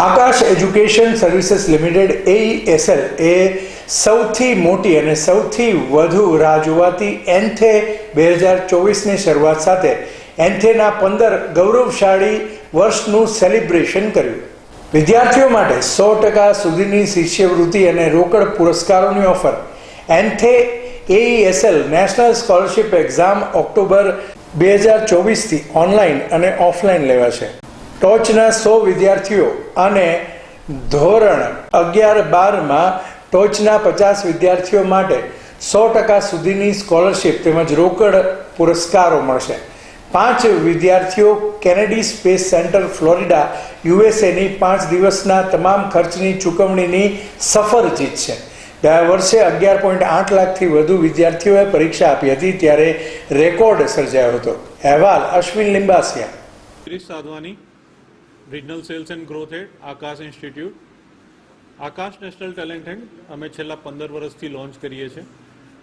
Aakash education services limited AESL એ સૌથી મોટી અને સૌથી વધુ રાહ જોવાતી એન્થે બે હજાર ચોવીસની શરૂઆત સાથે એન્થેના પંદર ગૌરવશાળી વર્ષનું સેલિબ્રેશન કર્યું. વિદ્યાર્થીઓ માટે સો ટકા સુધીની શિષ્યવૃત્તિ અને રોકડ પુરસ્કારોની offer ANTHE AESL national scholarship exam October બે હજાર ચોવીસથી ઓનલાઈન અને ઓફલાઈન લેવાશે. ટોચના સો વિદ્યાર્થીઓ અને ધોરણ અગિયાર બારમાં ટોચના પચાસ વિદ્યાર્થીઓ માટે સો ટકા સુધીની સ્કોલરશિપ તેમજ રોકડ પુરસ્કારો મળશે. પાંચ વિદ્યાર્થીઓ કેનેડી સ્પેસ સેન્ટર ફ્લોરિડા, યુએસએની પાંચ દિવસના તમામ ખર્ચની ચૂકવણીની સફર જીતશે ગયા વર્ષે અગિયાર પોઈન્ટ આઠ લાખથી વધુ વિદ્યાર્થીઓએ પરીક્ષા આપી હતી ત્યારે રેકોર્ડ સર્જાયો હતો. અહેવાલ Ashwin Limbasiya. સાધવાની regional sales and growth head Aakash institute Aakash national talent head અમે છેલ્લા પંદર વર્ષથી લોન્ચ કરીએ છીએ.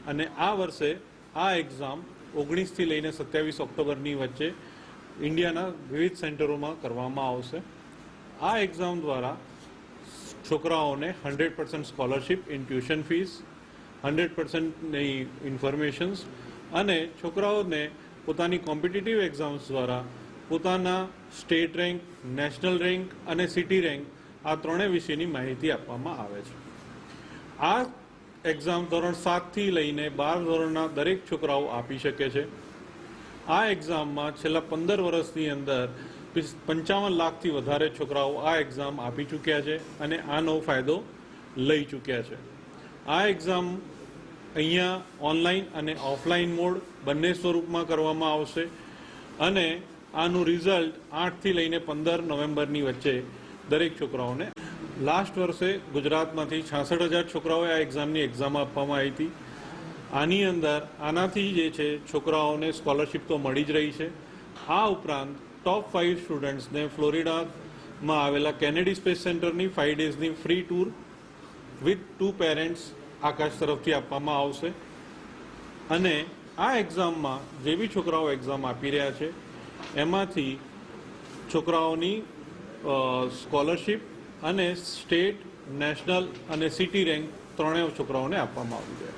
અને આ વર્ષે આ એક્ઝામ ઓગણીસથી લઈને સત્યાવીસ ઓક્ટોબરની વચ્ચે ઇન્ડિયાના વિવિધ સેન્ટરોમાં કરવામાં આવશે. આ એક્ઝામ દ્વારા છોકરાઓને hundred percent scholarship in tuition fees, hundred પર્સન્ટની informations અને છોકરાઓને પોતાની કોમ્પિટિટિવ એક્ઝામ્સ દ્વારા પોતાના સ્ટેટ રેન્ક, નેશનલ રેન્ક અને સિટી રેન્ક આ ત્રણેય વિશેની માહિતી આપવામાં આવે છે. આ એક્ઝામ ધોરણ સાતથી લઈને બાર ધોરણના દરેક છોકરાઓ આપી શકે છે. આ એક્ઝામમાં છેલ્લા પંદર વર્ષની અંદર પંચાવન લાખથી વધારે છોકરાઓ આ એક્ઝામ આપી ચૂક્યા છે અને આનો ફાયદો લઈ ચૂક્યા છે. આ એક્ઝામ અહીંયા ઓનલાઈન અને ઓફલાઈન મોડ બંને સ્વરૂપમાં કરવામાં આવશે અને આનું રિઝલ્ટ આઠથી લઈને પંદર નવેમ્બરની વચ્ચે દરેક છોકરાઓને. લાસ્ટ વર્ષે ગુજરાતમાંથી છાસઠ હજાર છોકરાઓએ આ એક્ઝામની એક્ઝામ આપવામાં આવી હતી. આની અંદર આનાથી જે છે, છોકરાઓને સ્કોલરશિપ તો મળી જ રહી છે. આ ઉપરાંત ટોપ ફાઇવ સ્ટુડન્ટ્સને ફ્લોરિડામાં આવેલા કેનેડી સ્પેસ સેન્ટરની five ડેઝની free tour with two parents Aakash તરફથી આપવામાં આવશે. અને આ એક્ઝામમાં જે બી છોકરાઓ એક્ઝામ આપી રહ્યા છે એમાંથી છોકરાઓની સ્કોલરશિપ અને સ્ટેટ, નેશનલ અને સિટી રેન્ક ત્રણેય છોકરાઓને આપવામાં આવી રહ્યા છે.